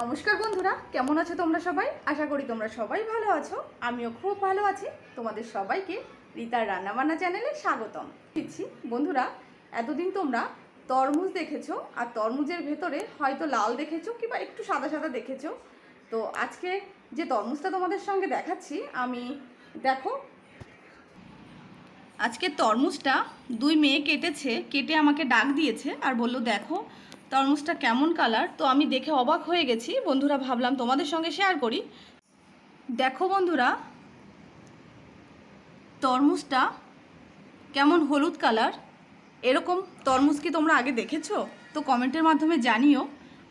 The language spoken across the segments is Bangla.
নমস্কার বন্ধুরা, কেমন আছো তোমরা সবাই? আশা করি তোমরা সবাই ভালো আছো। আমিও খুব ভালো আছি। তোমাদের সবাইকে রিতার রান্নাবান্না চ্যানেলে স্বাগতম। দিচ্ছি, বন্ধুরা, এতদিন তোমরা তরমুজ দেখেছ, আর তরমুজের ভেতরে হয়তো লাল দেখেছ কিংবা একটু সাদা সাদা দেখেছ। তো আজকে যে তরমুজটা তোমাদের সঙ্গে দেখাচ্ছি, আমি দেখো। আজকে তরমুজটা দুই মেয়ে কেটেছে, কেটে আমাকে ডাক দিয়েছে আর বলল, দেখো তরমুজটা কেমন কালার? তো আমি দেখে অবাক হয়ে গেছি। বন্ধুরা, ভাবলাম তোমাদের সঙ্গে শেয়ার করি। দেখো বন্ধুরা, তরমুজটা কেমন হলুদ কালার? এরকম তরমুজ কি তোমরা আগে দেখেছ? তো কমেন্টের মাধ্যমে জানিও।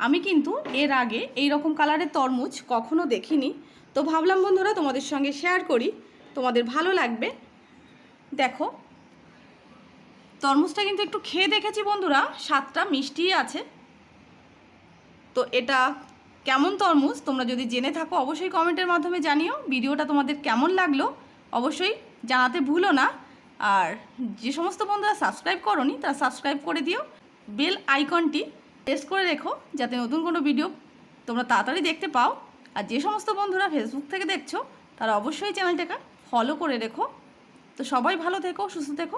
আমি কিন্তু এর আগে এই রকম কালারের তরমুজ কখনো দেখিনি। তো ভাবলাম বন্ধুরা, তোমাদের সঙ্গে শেয়ার করি। তোমাদের ভালো লাগবে। দেখো তরমুজটা কিন্তু একটু খেয়ে দেখেছি বন্ধুরা, স্বাদটা মিষ্টি আছে। তো এটা কেমন তরমুজ? তোমরা যদি জেনে থাকো, অবশ্যই কমেন্টের মাধ্যমে জানিও। ভিডিওটা তোমাদের কেমন লাগল? অবশ্যই জানাতে ভুলো না। আর যে সমস্ত বন্ধুরা সাবস্ক্রাইব করনি, তারা সাবস্ক্রাইব করে দিও। বেল আইকনটি প্রেস করে রেখো, যাতে নতুন কোনো ভিডিও তোমরা তাড়াতাড়ি দেখতে পাও। আর যে সমস্ত বন্ধুরা ফেসবুক থেকে দেখছ, তারা অবশ্যই চ্যানেলটাকে ফলো করে রেখো। তো সবাই ভালো থেকো, সুস্থ থেকো।